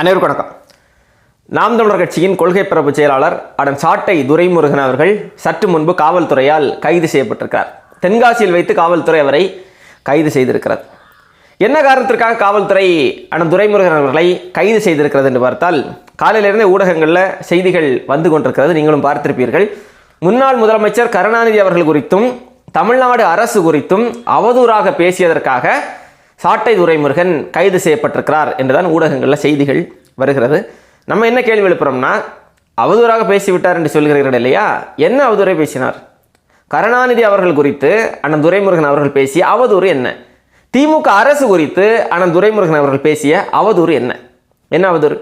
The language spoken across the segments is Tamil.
அனைவருக்கும் வணக்கம். நாம் தமிழர் கட்சியின் கொள்கை பரப்பு செயலாளர் அடன் சாட்டை துரைமுருகன் அவர்கள் சற்று முன்பு காவல்துறையால் கைது செய்யப்பட்டிருக்கிறார். தென்காசியில் வைத்து காவல்துறை அவரை கைது செய்திருக்கிறது. என்ன காரணத்திற்காக காவல்துறை அண்ணன் துரைமுருகன் அவர்களை கைது செய்திருக்கிறது என்று பார்த்தால் காலையிலிருந்தே ஊடகங்களில் செய்திகள் வந்து கொண்டிருக்கிறது. நீங்களும் பார்த்திருப்பீர்கள். முன்னாள் முதலமைச்சர் கருணாநிதி அவர்கள் குறித்தும் தமிழ்நாடு அரசு குறித்தும் அவதூறாக பேசியதற்காக சாட்டை துரைமுருகன் கைது செய்யப்பட்டிருக்கிறார் என்றுதான் ஊடகங்களில் செய்திகள் வருகிறது. நம்ம என்ன கேள்வி எழுப்புறோம்னா அவதூறாக பேசிவிட்டார் என்று சொல்கிறீர்கள் இல்லையா? என்ன அவதூறை பேசினார்? கருணாநிதி அவர்கள் குறித்து அண்ணன் துரைமுருகன் அவர்கள் பேசிய அவதூறு என்ன? திமுக அரசு குறித்து அண்ணன் துரைமுருகன் அவர்கள் பேசிய அவதூறு என்ன? என்ன அவதூறு?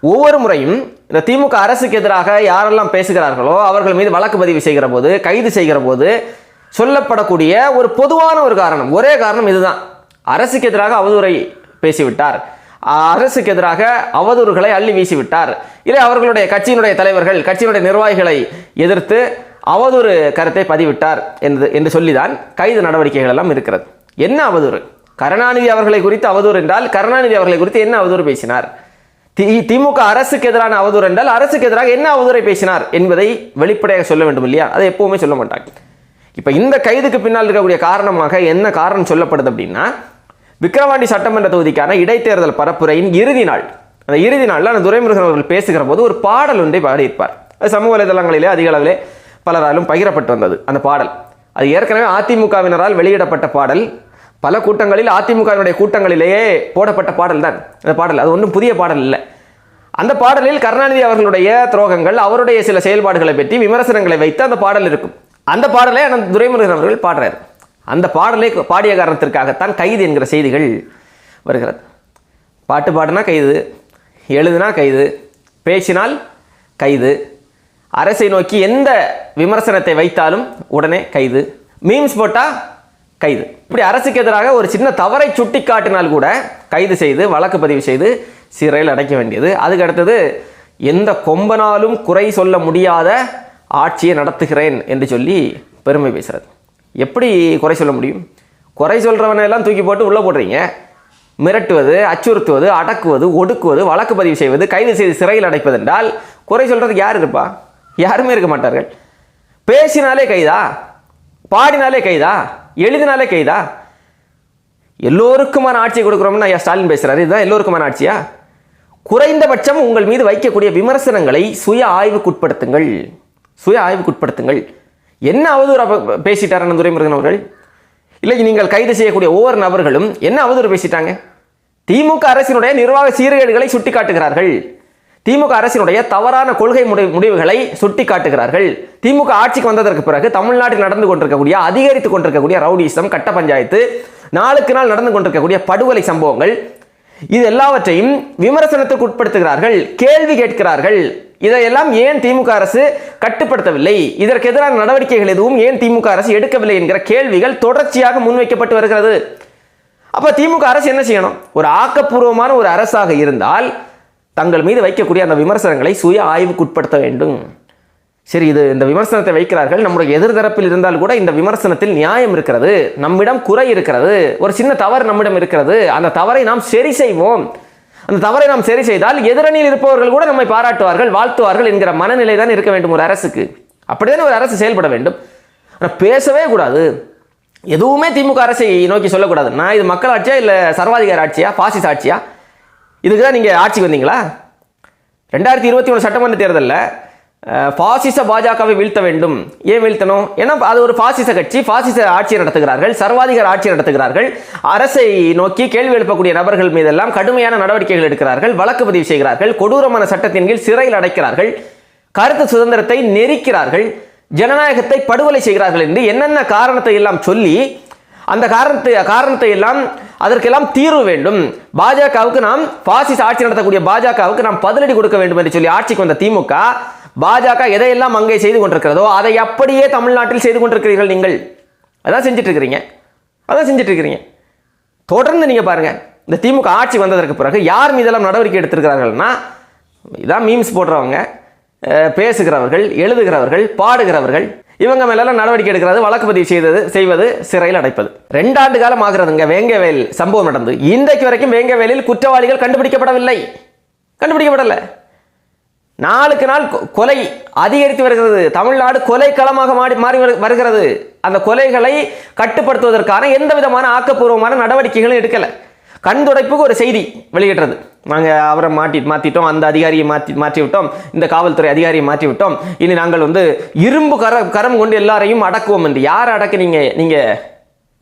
ஒவ்வொரு முறையும் இந்த திமுக அரசுக்கு எதிராக யாரெல்லாம் பேசுகிறார்களோ அவர்கள் மீது வழக்கு பதிவு செய்கிற போது கைது செய்கிற போது சொல்லப்படக்கூடிய ஒரு பொதுவான ஒரு காரணம் ஒரே காரணம் இதுதான். அரசுக்கு எதிராக அவதூறை பேசிவிட்டார். அரசுக்கு எதிராக அவதூறுகளை அள்ளி வீசிவிட்டார். இல்லை அவர்களுடைய கட்சியினுடைய தலைவர்கள் கட்சியினுடைய நிர்வாகிகளை எதிர்த்து அவதூறு கருத்தை பதிவிட்டார் என்று என்று சொல்லிதான் கைது நடவடிக்கைகள் எல்லாம் இருக்கிறது. என்ன அவதூறு? கருணாநிதி அவர்களை குறித்து அவதூறு என்றால் கருணாநிதி அவர்களை குறித்து என்ன அவதூறு பேசினார்? தி திமுக அரசுக்கு எதிரான அவதூறு என்றால் அரசுக்கு எதிராக என்ன அவதூறை பேசினார் என்பதை வெளிப்படையாக சொல்ல வேண்டும் இல்லையா? அதை எப்பவுமே சொல்ல மாட்டாங்க. இப்போ இந்த கைதுக்கு பின்னால் இருக்கக்கூடிய காரணமாக என்ன காரணம் சொல்லப்படுது அப்படின்னா விக்கிரவாண்டி சட்டமன்ற தொகுதிக்கான இடைத்தேர்தல் பரப்புரையின் இறுதி நாள். அந்த இறுதி நாளில் அந்த துரைமுருகன் அவர்கள் பேசுகிற போது ஒரு பாடல் ஒன்றை பாடியிருப்பார். அது சமூக வலைதளங்களிலே அதிக அளவிலே பலராலும் பகிரப்பட்டு வந்தது அந்த பாடல். அது ஏற்கனவே அதிமுகவினரால் வெளியிடப்பட்ட பாடல். பல கூட்டங்களில் அதிமுகவினுடைய கூட்டங்களிலேயே போடப்பட்ட பாடல் தான் அந்த பாடல். அது ஒன்றும் புதிய பாடல் இல்லை. அந்த பாடலில் கருணாநிதி அவர்களுடைய துரோகங்கள் அவருடைய சில செயல்பாடுகளை பற்றி விமர்சனங்களை வைத்து அந்த பாடல் இருக்கும். அந்த பாடலை அந்த துரைமுருகன் அவர்கள் பாடுறார். அந்த பாடலை பாடிய காரணத்திற்காகத்தான் கைது என்கிற செய்திகள் வருகிறது. பாட்டு பாடினா கைது எழுதுனா கைது பேசினால் கைது அரசை நோக்கி எந்த விமர்சனத்தை வைத்தாலும் உடனே கைது மீம்ஸ் போட்டால் கைது. இப்படி அரசுக்கு எதிராக ஒரு சின்ன தவறை சுட்டி காட்டினால் கூட கைது செய்து வழக்கு பதிவு செய்து சிறையில் அடைக்க வேண்டியது. அதுக்கு அடுத்தது எந்த கொம்பனாலும் குறை சொல்ல முடியாத ஆட்சியை நடத்துகிறேன் என்று சொல்லி பெருமை பேசுகிறது எப்படி குறை சொல்ல முடியும்? குறை சொல்கிறவனெல்லாம் தூக்கி போட்டு உள்ளே போடுறீங்க. மிரட்டுவது அச்சுறுத்துவது அடக்குவது ஒடுக்குவது வழக்கு பதிவு செய்வது கைது செய்து சிறையில் அடைப்பது என்றால் குறை சொல்கிறதுக்கு யார் இருப்பா? யாருமே இருக்க மாட்டார்கள். பேசினாலே கைதா? பாடினாலே கைதா? எழுதினாலே கைதா? எல்லோருக்குமான ஆட்சியை கொடுக்குறோம்னு ஐயா ஸ்டாலின் பேசுகிறாரு இதுதான் எல்லோருக்குமான ஆட்சியா? குறைந்தபட்சம் உங்கள் மீது வைக்கக்கூடிய விமர்சனங்களை சுய ஆய்வுக்குட்படுத்துங்கள். சுய ஆய்வுக்குட்படுத்துங்கள். என்ன அவதூறு பேசிட்டார் அண்ணன் துரைமுருகன் அவர்கள்? இல்லை நீங்கள் கைது செய்யக்கூடிய ஒவ்வொரு நபர்களும் என்ன அவதூறு பேசிட்டாங்க? திமுக அரசினுடைய நிர்வாக சீர்கேடுகளை சுட்டிக்காட்டுகிறார்கள். திமுக அரசினுடைய தவறான கொள்கை முடி முடிவுகளை சுட்டி காட்டுகிறார்கள் திமுக ஆட்சிக்கு வந்ததற்கு பிறகு தமிழ்நாட்டில் நடந்து கொண்டிருக்கக்கூடிய அதிகரித்து கொண்டிருக்கக்கூடிய ரவுடிசம் கட்ட பஞ்சாயத்து நாளுக்கு நாள் நடந்து கொண்டிருக்கக்கூடிய படுகொலை சம்பவங்கள் இது எல்லாவற்றையும் விமர்சனத்துக்கு உட்படுத்துகிறார்கள் கேள்வி கேட்கிறார்கள். இதையெல்லாம் ஏன் திமுக அரசு கட்டுப்படுத்தவில்லை? இதற்கு எதிரான நடவடிக்கைகள் எதுவும் ஏன் திமுக அரசு எடுக்கவில்லை என்கிற கேள்விகள் தொடர்ச்சியாக முன்வைக்கப்பட்டு வருகிறது. அப்ப திமுக அரசு என்ன செய்யணும்? ஒரு ஆக்கப்பூர்வமான ஒரு அரசாக இருந்தால் தங்கள் மீது வைக்கக்கூடிய அந்த விமர்சனங்களை சுய ஆய்வுக்குட்படுத்த வேண்டும். சரி இது இந்த விமர்சனத்தை வைக்கிறார்கள். நம்முடைய எதிர்தரப்பில் இருந்தால் கூட இந்த விமர்சனத்தில் நியாயம் இருக்கிறது. நம்மிடம் குறை இருக்கிறது. ஒரு சின்ன தவறு நம்மிடம் இருக்கிறது. அந்த தவறை நாம் சரி செய்வோம். அந்த தவறை நாம் சரி செய்தால் எதிரணியில் இருப்பவர்கள் கூட நம்மை பாராட்டுவார்கள் வாழ்த்துவார்கள் என்கிற மனநிலை தான் இருக்க வேண்டும் ஒரு அரசுக்கு. அப்படிதான் ஒரு அரசு செயல்பட வேண்டும்? ஆனால் பேசவே கூடாது. எதுவுமே திமுக அரசை நோக்கி சொல்லக்கூடாது. நான் இது மக்கள் ஆட்சியா இல்லை சர்வாதிகார ஆட்சியா பாசிஸ் ஆட்சியா? இதுக்கு தான் நீங்கள் ஆட்சிக்கு வந்தீங்களா? ரெண்டாயிரத்தி இருபத்தி ஒன்று சட்டமன்ற தேர்தலில் பாசிச பாஜகவை வீழ்த்த வேண்டும். ஏன் வீழ்த்தணும்? ஏன்னா அது ஒரு பாசிச கட்சி பாசிச ஆட்சி நடத்துகிறார்கள் சர்வாதிகார ஆட்சி நடத்துகிறார்கள். அரசை நோக்கி கேள்வி எழுப்பக்கூடிய நபர்கள் மீதெல்லாம் கடுமையான நடவடிக்கைகள் எடுக்கிறார்கள் வழக்கு பதிவு செய்கிறார்கள் கொடூரமான சட்டத்தின் கீழ் சிறையில் அடைக்கிறார்கள் கருத்து சுதந்திரத்தை நெரிக்கிறார்கள் ஜனநாயகத்தை படுகொலை செய்கிறார்கள் என்று என்னென்ன காரணத்தை எல்லாம் சொல்லி அந்த காரணத்தை காரணத்தை எல்லாம் அதற்கெல்லாம் தீர்வு வேண்டும். பாஜகவுக்கு நாம் பாசிச ஆட்சி நடத்தக்கூடிய பாஜகவுக்கு நாம் பதிலடி கொடுக்க வேண்டும் என்று சொல்லி ஆட்சிக்கு வந்த திமுக பாஜக எதையெல்லாம் அங்கே செய்து கொண்டிருக்கிறதோ அதை அப்படியே தமிழ்நாட்டில் செய்து கொண்டிருக்கிறீர்கள் நீங்கள். அதான் செஞ்சிட்ருக்கிறீங்க அதான் செஞ்சிட்ருக்கிறீங்க தொடர்ந்து நீங்கள் பாருங்க. இந்த திமுக ஆட்சி வந்ததற்கு பிறகு யார் மீதெல்லாம் நடவடிக்கை எடுத்திருக்கிறார்கள்னா இதான் மீம்ஸ் போடுறவங்க பேசுகிறவர்கள் எழுதுகிறவர்கள் பாடுகிறவர்கள் இவங்க மேலெல்லாம் நடவடிக்கை எடுக்கிறது வழக்கு பதிவு செய்தது செய்வது சிறையில் அடைப்பது. ரெண்டாண்டு காலம் ஆகிறதுங்க. வேங்கவேல் சம்பவம் நடந்து. இன்றைக்கு வரைக்கும் வேங்கவேலில் குற்றவாளிகள் கண்டுபிடிக்கப்படவில்லை. கண்டுபிடிக்கப்படலை. நாளுக்கு நாள் கொ- கொலை அதிகரித்து வருகிறது. தமிழ்நாடு கொலை களமாக மாறி மாறி வரு- வருகிறது. அந்த கொலைகளை கட்டுப்படுத்துவதற்கான எந்த விதமான ஆக்கப்பூர்வமான நடவடிக்கைகளும் எடுக்கலை. கண் துடைப்புக்கு ஒரு செய்தி வெளியிடுறது நாங்கள் அவரை மாட்டி மாற்றிட்டோம் அந்த அதிகாரியை மாற்றி மாற்றி விட்டோம் இந்த காவல்துறை அதிகாரியை மாற்றி விட்டோம் இனி நாங்கள் வந்து இரும்பு கர கரம் கொண்டு எல்லாரையும் அடக்குவோம் என்று. யார் அடக்குனீங்க நீங்கள்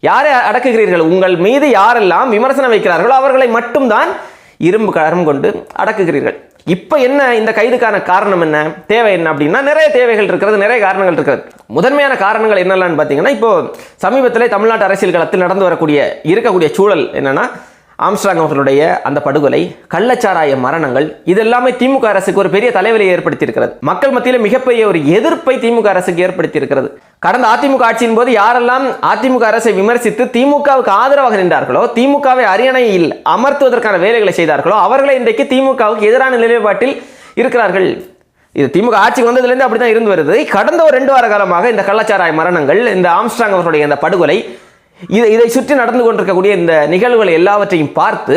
யாரை அடக்குகிறீர்கள்? உங்கள் மீது யாரெல்லாம் விமர்சனம் வைக்கிறார்களோ அவர்களை மட்டும்தான் இரும்பு கரம் கொண்டு அடக்குகிறீர்கள். இப்போ என்ன இந்த கைதுக்கான காரணம் என்ன? தேவை என்ன அப்படின்னா நிறைய தேவைகள் இருக்கிறது நிறைய காரணங்கள் இருக்கிறது. முதன்மையான காரணங்கள் என்னெல்லாம் பார்த்தீங்கன்னா இப்போ சமீபத்தில் தமிழ்நாட்டு அரசியல் களத்தில் நடந்து வரக்கூடிய இருக்கக்கூடிய சூழல் என்னென்னா ஆம்ஸ்டாங் அவர்களுடைய அந்த படுகொலை கள்ளச்சாராய மரணங்கள் இதெல்லாமே திமுக அரசுக்கு ஒரு பெரிய தலைவலியை ஏற்படுத்தியிருக்கிறது. மக்கள் மத்தியில் மிகப்பெரிய ஒரு எதிர்ப்பை திமுக அரசுக்கு ஏற்படுத்தியிருக்கிறது. கடந்த அதிமுக ஆட்சியின் போது யாரெல்லாம் அதிமுக அரசை விமர்சித்து திமுகவுக்கு ஆதரவாக நின்றார்களோ திமுகவை அரியணையில் அமர்த்துவதற்கான வேலைகளை செய்தார்களோ அவர்களை இன்றைக்கு திமுகவுக்கு எதிரான நிலைப்பாட்டில் இருக்கிறார்கள். இது திமுக ஆட்சிக்கு வந்ததுலேருந்து அப்படி தான் இருந்து வருது. கடந்த ஒரு ரெண்டு வார காலமாக இந்த கள்ளச்சாராய மரணங்கள் இந்த ஆம்ஸ்டாங் அவர்களுடைய இந்த படுகொலை இதை இதை சுற்றி நடந்து கொண்டிருக்கக்கூடிய இந்த நிகழ்வுகள் எல்லாவற்றையும் பார்த்து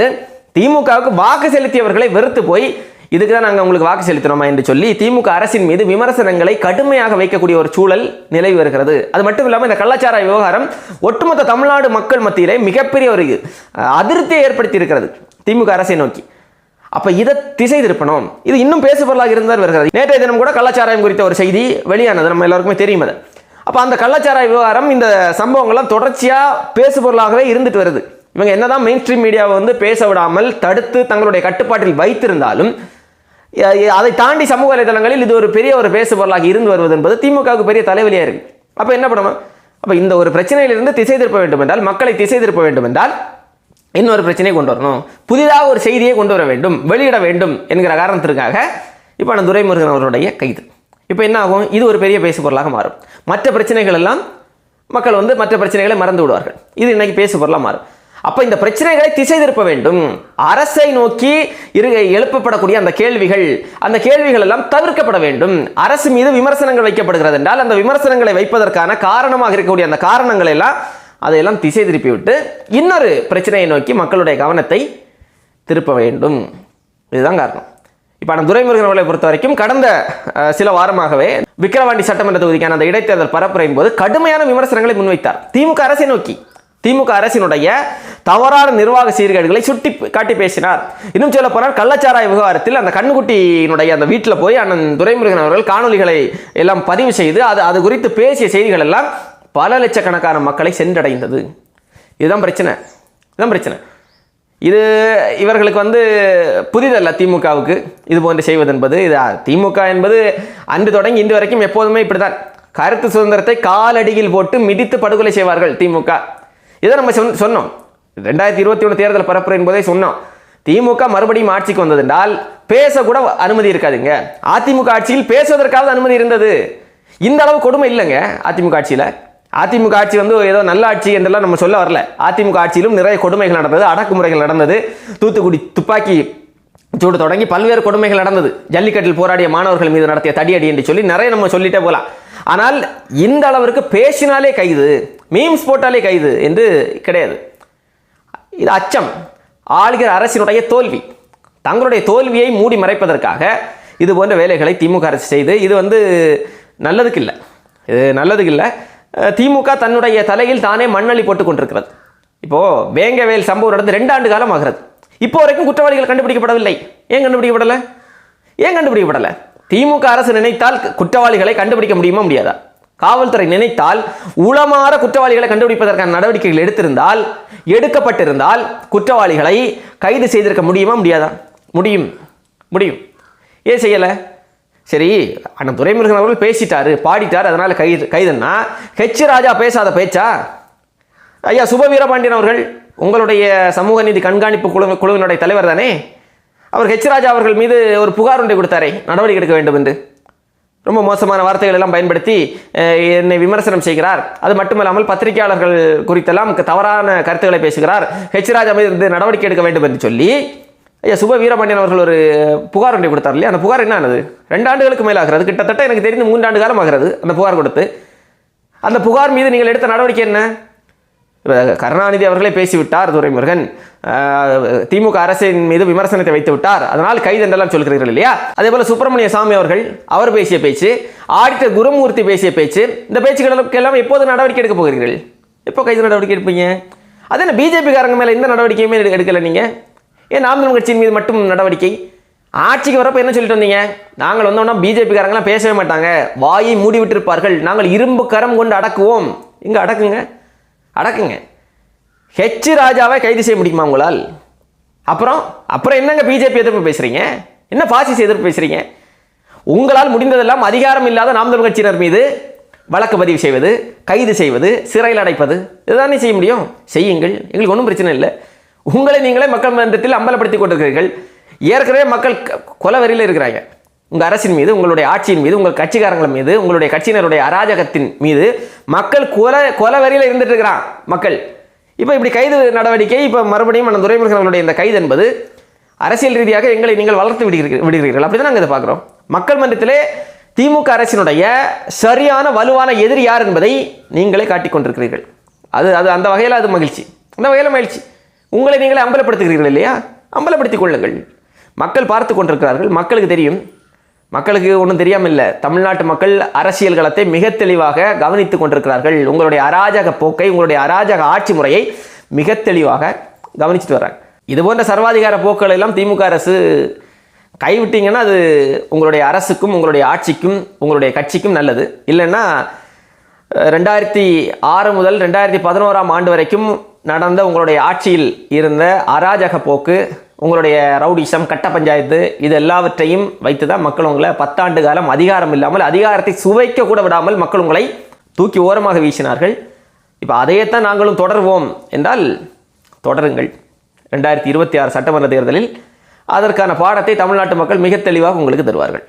திமுகவுக்கு வாக்கு செலுத்தியவர்களை வெறுத்து போய் இதுக்கு தான் நாங்கள் உங்களுக்கு வாக்கு செலுத்தினோமா என்று சொல்லி திமுக அரசின் மீது விமர்சனங்களை கடுமையாக வைக்கக்கூடிய ஒரு சூழல் நிலவி வருகிறது. அது மட்டும் இல்லாமல் இந்த கள்ளாச்சார விவகாரம் ஒட்டுமொத்த தமிழ்நாடு மக்கள் மத்தியிலே மிகப்பெரிய ஒரு அதிருப்தியை ஏற்படுத்தி இருக்கிறது திமுக அரசை நோக்கி. அப்ப இதை திசை திருப்பணும். இது இன்னும் பேசுபொருளாக இருந்தால் வருகிறது. நேற்றைய தினம் கூட கள்ளச்சாராயம் குறித்த ஒரு செய்தி வெளியானது. நம்ம எல்லாருக்குமே தெரியும் அது. அப்போ அந்த கள்ளச்சாராய விவகாரம் இந்த சம்பவங்கள்லாம் தொடர்ச்சியாக பேசுபொருளாகவே இருந்துட்டு வருது. இவங்க என்னதான் மெயின் ஸ்ட்ரீம் மீடியாவை வந்து பேச விடாமல் தடுத்து தங்களுடைய கட்டுப்பாட்டில் வைத்திருந்தாலும் அதை தாண்டி சமூக வலைதளங்களில் இது ஒரு பெரிய ஒரு பேசுபொருளாக இருந்து வருவது என்பது திமுகவுக்கு பெரிய தலைவலியாக இருக்கு. அப்போ என்ன பண்ணணும் அப்போ இந்த ஒரு பிரச்சனையிலிருந்து திசை திருப்ப வேண்டும் என்றால் மக்களை திசை திருப்ப வேண்டும் என்றால் இன்னொரு பிரச்சனையை கொண்டு வரணும். புதிதாக ஒரு செய்தியை கொண்டு வர வேண்டும் வெளியிட வேண்டும் என்கிற காரணத்திற்காக இப்போ நான் துரைமுருகன் அவருடைய கைது. இப்போ என்ன ஆகும் இது ஒரு பெரிய பேசு பொருளாக மாறும். மற்ற பிரச்சனைகள் எல்லாம் மக்கள் வந்து மற்ற பிரச்சனைகளை மறந்து விடுவார்கள். இது இன்னைக்கு பேசு பொருளாக மாறும். அப்போ இந்த பிரச்சனைகளை திசை திருப்ப வேண்டும். அரசை நோக்கி இரு எழுப்பப்படக்கூடிய அந்த கேள்விகள் அந்த கேள்விகள் எல்லாம் தவிர்க்கப்பட வேண்டும். அரசு மீது விமர்சனங்கள் வைக்கப்படுகிறது என்றால் அந்த விமர்சனங்களை வைப்பதற்கான காரணமாக இருக்கக்கூடிய அந்த காரணங்களை எல்லாம் அதையெல்லாம் திசை திருப்பி விட்டு இன்னொரு பிரச்சனையை நோக்கி மக்களுடைய கவனத்தை திருப்ப வேண்டும். இதுதான் காரணம். இப்போ நம்ம துரைமுருகன் அவர்களை பொறுத்த வரைக்கும் கடந்த சில வாரமாகவே விக்கிரவாண்டி சட்டமன்ற தொகுதிக்கான அந்த இடைத்தேர்தல் பரப்புரையின் போது கடுமையான விமர்சனங்களை முன்வைத்தார். திமுக அரசை நோக்கி. திமுக அரசினுடைய தவறான நிர்வாக சீர்கேடுகளை சுட்டி காட்டி பேசினார். இன்னும் சொல்ல போனால் கள்ளச்சாராய விவகாரத்தில் அந்த கண்ணுக்குட்டியினுடைய அந்த வீட்டில் போய் அண்ணன் துரைமுருகன் அவர்கள் காணொளிகளை எல்லாம் பதிவு செய்து அது அது குறித்து பேசிய செய்திகள் எல்லாம் பல லட்சக்கணக்கான மக்களை சென்றடைந்தது. இதுதான் பிரச்சனை. இதுதான் பிரச்சனை. இது இவர்களுக்கு வந்து புதிதல்ல திமுகவுக்கு இது போன்று செய்வது என்பது இது திமுக என்பது அன்று தொடங்கி இன்று வரைக்கும் எப்போதுமே இப்படிதான் கருத்து சுதந்திரத்தை காலடியில் போட்டு மிதித்து படுகொலை செய்வார்கள் திமுக. இதை நம்ம சொன்னோம். ரெண்டாயிரத்தி இருபத்தி ஒன்று தேர்தல் பரப்புரையின் போதே சொன்னோம். திமுக மறுபடியும் ஆட்சிக்கு வந்ததென்றால் பேசக்கூட அனுமதி இருக்காதுங்க. அதிமுக ஆட்சியில் பேசுவதற்காவது அனுமதி இருந்தது. இந்த அளவு கொடுமை இல்லைங்க அதிமுக ஆட்சியில். அதிமுக ஆட்சி வந்து ஏதோ நல்ல ஆட்சி என்றெல்லாம் நம்ம சொல்ல வரல. அதிமுக ஆட்சியிலும் நிறைய கொடுமைகள் நடந்தது அடக்குமுறைகள் நடந்தது. தூத்துக்குடி துப்பாக்கி சூடு தொடங்கி பல்வேறு கொடுமைகள் நடந்தது. ஜல்லிக்கட்டில் போராடிய மாணவர்கள் மீது நடத்திய தடியடி என்று சொல்லி நிறைய நம்ம சொல்லிட்டே போகலாம். ஆனால் இந்த அளவிற்கு பேசினாலே கைது மீம்ஸ் போட்டாலே கைது என்று கிடையாது. இது அச்சம். ஆளுகிற அரசினுடைய தோல்வி. தங்களுடைய தோல்வியை மூடி மறைப்பதற்காக இது போன்ற வேலைகளை திமுக அரசு செய்து இது வந்து நல்லதுக்கு இல்லை. இது நல்லதுக்கு இல்லை. திமுக தன்னுடைய தலையில் தானே மண்ணளி போட்டு கொண்டிருக்கிறது. இப்போது வேங்கவேல் சம்பவம் நடந்து ரெண்டு ஆண்டு காலம் ஆகிறது. இப்போ வரைக்கும் குற்றவாளிகள் கண்டுபிடிக்கப்படவில்லை. ஏன் கண்டுபிடிக்கப்படலை? ஏன் கண்டுபிடிக்கப்படலை? திமுக அரசு நினைத்தால் குற்றவாளிகளை கண்டுபிடிக்க முடியுமா முடியாதா? காவல்துறை நினைத்தால் உளமாற குற்றவாளிகளை கண்டுபிடிப்பதற்கான நடவடிக்கைகள் எடுத்திருந்தால் எடுக்கப்பட்டிருந்தால் குற்றவாளிகளை கைது செய்திருக்க முடியுமா முடியாதா? முடியும். முடியும். ஏன் செய்யலை? சரி அண்ணன் துரைமுருகன் அவர்கள் பேசிட்டார் பாடிட்டார் அதனால் கைது கைதுன்னா ஹெச் ராஜா பேசாத பேச்சா? ஐயா சுப வீரபாண்டியன் அவர்கள் உங்களுடைய சமூக நீதி கண்காணிப்பு குழு குழுவினுடைய தலைவர் தானே? அவர் ஹெச் ராஜா அவர்கள் மீது ஒரு புகார் ஒன்றை கொடுத்தாரே நடவடிக்கை எடுக்க வேண்டும் என்று. ரொம்ப மோசமான வார்த்தைகள் எல்லாம் பயன்படுத்தி என்னை விமர்சனம் செய்கிறார். அது மட்டுமல்லாமல் பத்திரிகையாளர்கள் குறித்தெல்லாம் தவறான கருத்துக்களை பேசுகிறார். ஹெச் ராஜா மீது நடவடிக்கை எடுக்க வேண்டும் என்று சொல்லி ஐயா சுப வீரபாண்டியன் அவர்கள் ஒரு புகார் ஒன்றை கொடுத்தார் இல்லையா? அந்த புகார் என்ன ஆனது? ரெண்டு ஆண்டுகளுக்கு மேலாகிறது. கிட்டத்தட்ட எனக்கு தெரிந்து மூன்றாண்டு காலம் ஆகிறது அந்த புகார் கொடுத்து. அந்த புகார் மீது நீங்கள் எடுத்த நடவடிக்கை என்ன? கருணாநிதி அவர்களே பேசிவிட்டார் துரைமுருகன். திமுக அரசின் மீது விமர்சனத்தை வைத்து விட்டார். அதனால் கைது என்றெல்லாம் சொல்கிறீர்கள் இல்லையா? அதே போல சுப்பிரமணிய சாமி அவர்கள் அவர் பேசிய பேச்சு ஆடிட்டர் குருமூர்த்தி பேசிய பேச்சு இந்த பேச்சுகளுக்கெல்லாம் எப்போது நடவடிக்கை எடுக்க போகிறீர்கள்? எப்போ கைது நடவடிக்கை எடுப்பீங்க? அதே பிஜேபிக்காரங்க மேலே எந்த நடவடிக்கையுமே எடுக்கலை நீங்கள் ஏன் நாம் தமிழ் கட்சியின் மீது மட்டும் நடவடிக்கை? ஆட்சிக்கு வரப்போ என்ன சொல்லிட்டு வந்தீங்க? நாங்கள் வந்தோம்னா பிஜேபிக்காரங்களாம் பேசவே மாட்டாங்க. வாயை மூடி விட்டிருப்பார்கள். நாங்கள் இரும்பு கரம் கொண்டு அடக்குவோம். இங்கே அடக்குங்க. அடக்குங்க. ஹெச் ராஜாவை கைது செய்ய முடியுமா உங்களால்? அப்புறம் அப்புறம் என்னங்க பிஜேபி எதிர்ப்பு பேசுறீங்க? என்ன பாசிஸ் எதிர்ப்பு பேசுகிறீங்க உங்களால் முடிந்ததெல்லாம் அதிகாரம் இல்லாத நாம் தமிழ் கட்சியினர் மீது வழக்கு பதிவு செய்வது கைது செய்வது சிறையில் அடைப்பது இதுதானே செய்ய முடியும்? செய்யுங்கள். எங்களுக்கு ஒன்றும் பிரச்சனை இல்லை. உங்களை நீங்களே மக்கள் மன்றத்தில் அம்பலப்படுத்தி கொண்டிருக்கிறீர்கள். ஏற்கனவே மக்கள் க- கொலை வெறியில் இருக்கிறாங்க. உங்கள் அரசின் மீது உங்களுடைய ஆட்சியின் மீது உங்கள் கட்சிக்காரங்கள் மீது உங்களுடைய கட்சியினருடைய அராஜகத்தின் மீது மக்கள் கொலை கொலை வரியில் இருந்துட்டு இருக்கிறான் மக்கள். இப்போ இப்படி கைது நடவடிக்கை இப்போ மறுபடியும் அந்த துரைமுருகன் அவர்களுடைய இந்த கைது என்பது அரசியல் ரீதியாக எங்களை நீங்கள் வளர்த்து விடுகிறீர்கள் விடுகிறீர்கள். அப்படி தான் நாங்கள் இதை பார்க்குறோம். மக்கள் மன்றத்திலே திமுக அரசினுடைய சரியான வலுவான எதிரி யார் என்பதை நீங்களே காட்டிக்கொண்டிருக்கிறீர்கள் அது அது அந்த வகையில் அது மகிழ்ச்சி. அந்த வகையில் மகிழ்ச்சி. உங்களை நீங்களே அம்பலப்படுத்துகிறீர்கள் இல்லையா? அம்பலப்படுத்திக் கொள்ளுங்கள். மக்கள் பார்த்து கொண்டிருக்கிறார்கள். மக்களுக்கு தெரியும். மக்களுக்கு ஒன்றும் தெரியாமல் இல்லை தமிழ்நாட்டு மக்கள் அரசியல் களத்தை மிக தெளிவாக கவனித்துக் கொண்டிருக்கிறார்கள். உங்களுடைய அராஜக போக்கை உங்களுடைய அராஜக ஆட்சி முறையை மிக தெளிவாக கவனிச்சுட்டு வர்றாங்க. இது போன்ற சர்வாதிகார போக்களை எல்லாம் திமுக அரசு கைவிட்டிங்கன்னா அது உங்களுடைய அரசுக்கும் உங்களுடைய ஆட்சிக்கும் உங்களுடைய கட்சிக்கும் நல்லது. இல்லைன்னா ரெண்டாயிரத்தி ஆறு முதல் ரெண்டாயிரத்தி பதினோராம் ஆண்டு வரைக்கும் நடந்த உங்களுடைய ஆட்சியில் இருந்த அராஜக போக்கு உங்களுடைய ரவுடிசம் கட்ட பஞ்சாயத்து இது எல்லாவற்றையும் வைத்து தான் மக்கள் உங்களை பத்தாண்டு காலம் அதிகாரம் இல்லாமல் அதிகாரத்தை சுவைக்க கூட விடாமல் மக்கள் உங்களை தூக்கி ஓரமாக வீசினார்கள். இப்போ அதையேத்தான் நாங்களும் தொடர்வோம் என்றால் தொடருங்கள். ரெண்டாயிரத்தி இருபத்தி ஆறு சட்டமன்ற தேர்தலில் அதற்கான பாடத்தை தமிழ்நாட்டு மக்கள் மிக தெளிவாக உங்களுக்கு தருவார்கள்.